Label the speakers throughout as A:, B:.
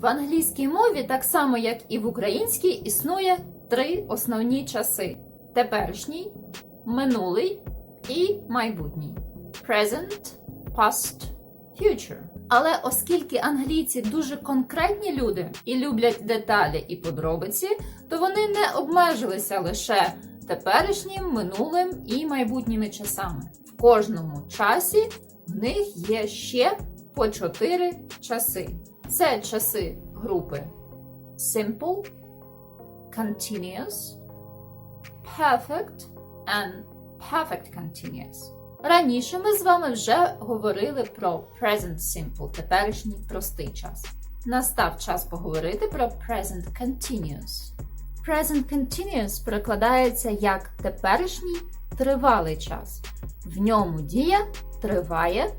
A: В англійській мові, так само як і в українській, існує три основні часи: теперішній, минулий і майбутній. Present, past, future. Але оскільки англійці дуже конкретні люди і люблять деталі і подробиці, то вони не обмежилися лише теперішнім, минулим і майбутніми часами. В кожному часі в них є ще по чотири часи. Це часи групи Simple, Continuous, Perfect and Perfect Continuous. Раніше ми з вами вже говорили про Present Simple, теперішній простий час. Настав час поговорити про Present Continuous. Present Continuous перекладається як теперішній тривалий час. В ньому дія триває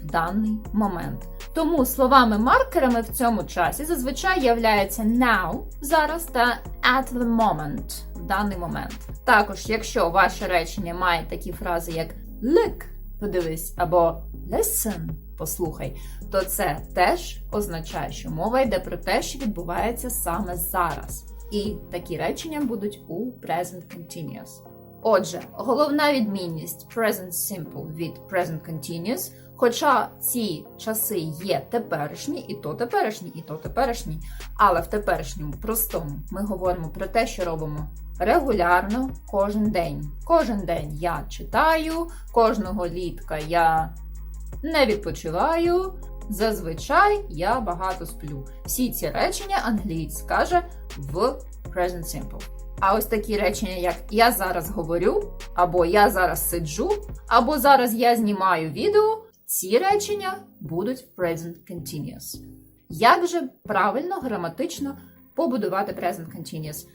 A: в даний момент. Тому словами-маркерами в цьому часі зазвичай являються now зараз та at the moment в даний момент. Також, якщо ваше речення має такі фрази, як look, подивись, або listen, послухай, то це теж означає, що мова йде про те, що відбувається саме зараз. І такі речення будуть у present continuous. Отже, головна відмінність present simple від present continuous, хоча ці часи є теперішні, і то теперішні, і то теперішні, але в теперішньому простому ми говоримо про те, що робимо регулярно кожен день. Кожен день я читаю, кожного літка я не відпочиваю. Зазвичай я багато сплю. Всі ці речення англієць скаже в present simple. А ось такі речення, як я зараз говорю, або я зараз сиджу, або зараз я знімаю відео, ці речення будуть present continuous. Як же правильно граматично побудувати present continuous?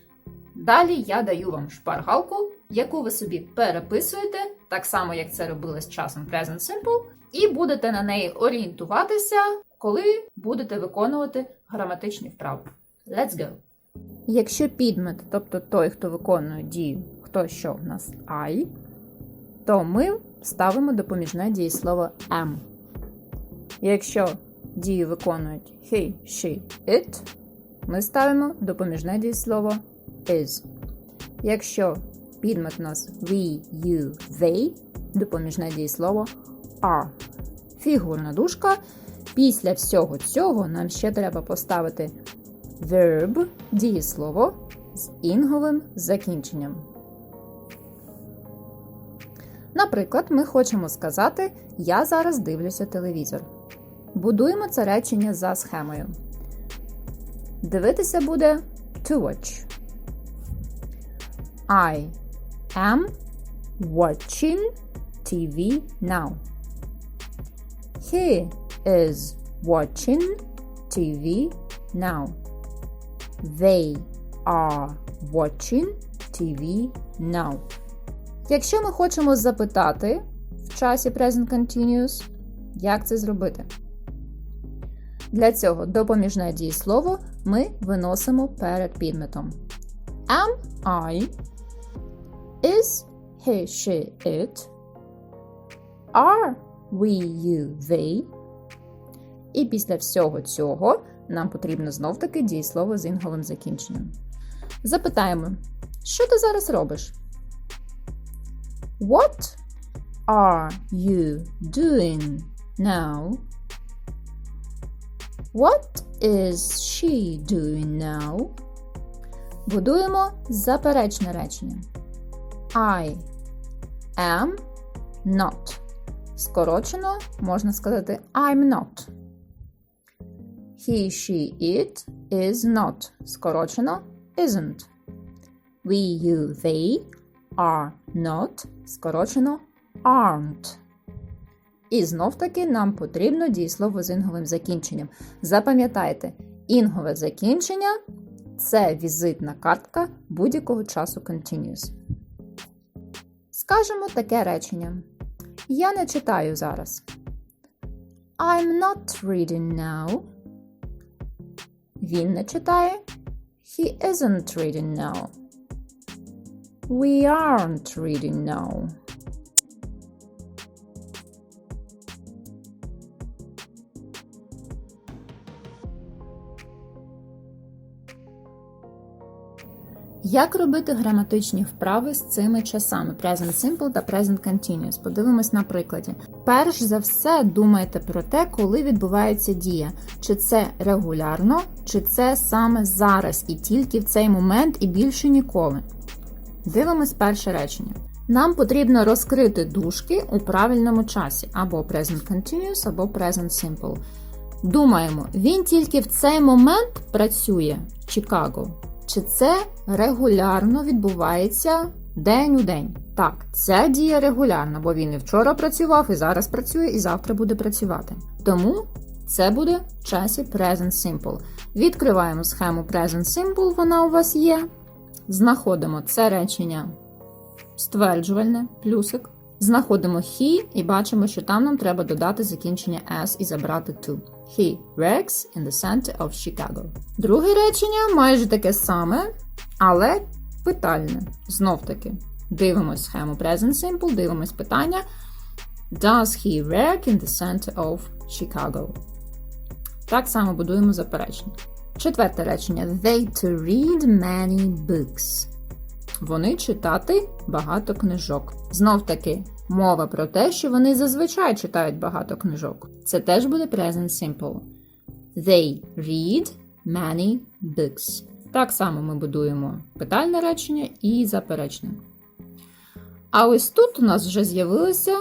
A: Далі я даю вам шпаргалку, яку ви собі переписуєте, так само як це робили з часом Present Simple, і будете на неї орієнтуватися, коли будете виконувати граматичні вправи. Let's go! Якщо підмет, тобто той, хто виконує дію, хто що в нас I, то ми ставимо допоміжне дієслово am. Якщо дію виконують he, she, it, ми ставимо допоміжне дієслово is. Якщо підмет у нас we, you, they, допоміжне дієслово are. Фігурна дужка. Після всього цього нам ще треба поставити verb, дієслово з інговим закінченням. Наприклад, ми хочемо сказати Я зараз дивлюся телевізор. Будуємо це речення за схемою. Дивитися буде to watch. I am watching TV now. He is watching TV now. They are watching TV now. Якщо ми хочемо запитати в часі Present Continuous, як це зробити? Для цього допоміжне дієслово ми виносимо перед підметом. Am I? Is he, she, it? Are we, you, they? І після всього цього нам потрібно знов-таки дієслово з інговим закінченням. Запитаємо, що ти зараз робиш? What are you doing now? What is she doing now? Будуємо заперечне речення. I am not. Скорочено можна сказати I'm not. He, she, it is not. Скорочено isn't. We, you, they are not. Скорочено aren't. І знов таки нам потрібно дієслово з інговим закінченням. Запам'ятайте, інгове закінчення це візитна картка будь-якого часу continuous. Скажемо таке речення. Я не читаю зараз. I'm not reading now. Він не читає. He isn't reading now. We aren't reading now. Як робити граматичні вправи з цими часами Present Simple та Present Continuous? Подивимось на прикладі. Перш за все думайте про те, коли відбувається дія. Чи це регулярно, чи це саме зараз і тільки в цей момент, і більше ніколи. Дивимось перше речення. Нам потрібно розкрити дужки у правильному часі або Present Continuous, або Present Simple. Думаємо, він тільки в цей момент працює в Чикаго. Чи це регулярно відбувається день у день? Так, ця дія регулярна, бо він і вчора працював, і зараз працює, і завтра буде працювати. Тому це буде в часі Present Simple. Відкриваємо схему Present Simple, вона у вас є. Знаходимо це речення стверджувальне, плюсик. Знаходимо he і бачимо, що там нам треба додати закінчення s і забрати to. He works in the center of Chicago. Друге речення майже таке саме, але питальне. Знов таки. Дивимось схему Present Simple, дивимось питання. Does he work in the center of Chicago? Так само будуємо заперечення. Четверте речення. They to read many books. Вони читати багато книжок. Знов таки, мова про те, що вони зазвичай читають багато книжок. Це теж буде present simple. They read many books. Так само ми будуємо питальне речення і заперечне. А ось тут у нас вже з'явилися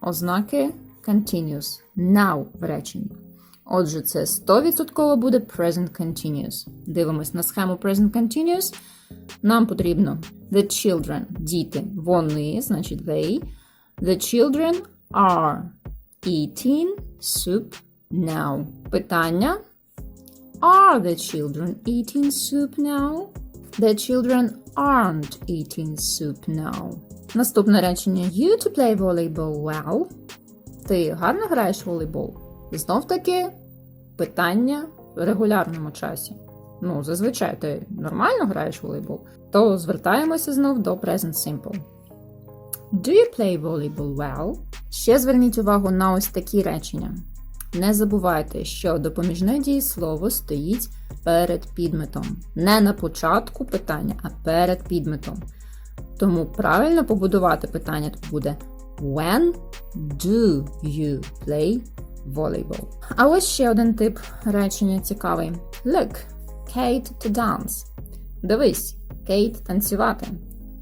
A: ознаки continuous. Now в реченні. Отже, це 100% буде present continuous. Дивимось на схему present continuous. Нам потрібно the children, діти, вони, значить they. The children are eating soup now. Питання. Are the children eating soup now? The children aren't eating soup now. Наступне речення. You to play volleyball well. Ти гарно граєш в волейбол? Знов таки питання в регулярному часі. Ну, зазвичай ти нормально граєш в волейбол, то звертаємося знов до Present Simple. Do you play volleyball well? Ще зверніть увагу на ось такі речення. Не забувайте, що допоміжне дієслово стоїть перед підметом. Не на початку питання, а перед підметом. Тому правильно побудувати питання тут буде When do you play volleyball? А ось ще один тип речення цікавий. Look, Kate to dance. Дивись, Кейт танцювати.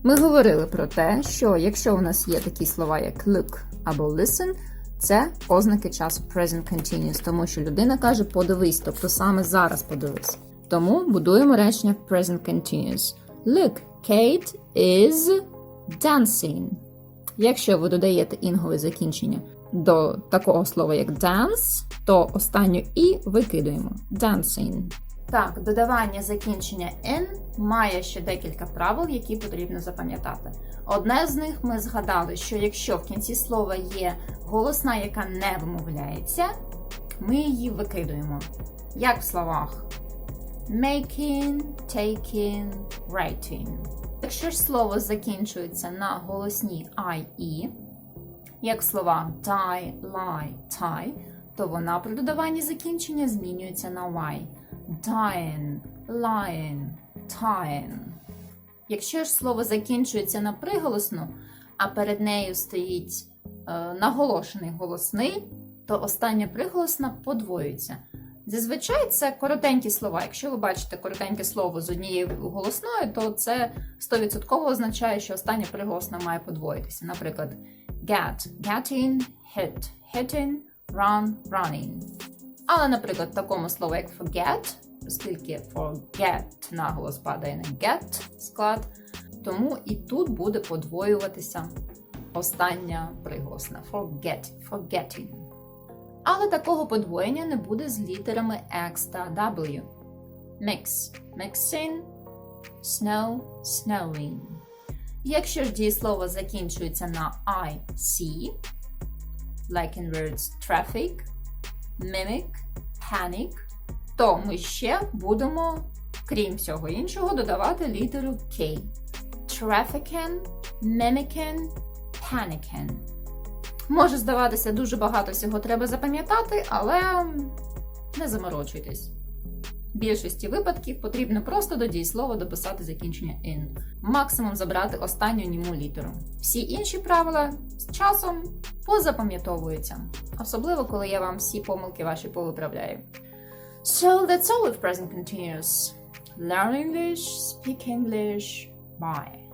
A: Ми говорили про те, що якщо у нас є такі слова, як look або listen, це ознаки часу present continuous, тому що людина каже подивись, тобто саме зараз подивись. Тому будуємо речення present continuous. Look, Kate is dancing. Якщо ви додаєте інгове закінчення до такого слова, як dance, то останню і викидуємо. Dancing. Так, додавання закінчення n має ще декілька правил, які потрібно запам'ятати. Одне з них ми згадали, що якщо в кінці слова є голосна, яка не вимовляється, ми її викидуємо. Як в словах making, taking, writing. Якщо ж слово закінчується на голосні I, E, як слова die, lie, tie, то вона при додаванні закінчення змінюється на Y. Dying, lying, tying. Якщо ж слово закінчується на приголосну, а перед нею стоїть е, наголошений голосний, то остання приголосна подвоюється. Зазвичай це коротенькі слова. Якщо ви бачите коротеньке слово з однією голосною, то це 100% означає, що остання приголосна має подвоїтися. Наприклад, get, getting, hit, hitting, run, running. Але, наприклад, такому слову, як forget, оскільки forget наголос падає на get склад, тому і тут буде подвоюватися остання приголосна forget, forgetting. Але такого подвоєння не буде з літерами X та W. Mix, mixing, snow, snowing. Якщо ж дієслово закінчується на IC, like in words traffic, mimic, panic, то ми ще будемо, крім всього іншого, додавати літеру K. Trafficking, mimicking, panicking. Може здаватися, дуже багато всього треба запам'ятати, але не заморочуйтесь. В більшості випадків потрібно просто до дієслова дописати закінчення in. Максимум забрати останню німу літеру. Всі інші правила з часом позапам'ятовуються, особливо коли я вам всі помилки ваші повиправляю. So that's all with present continuous. Learn English, speak English. Bye.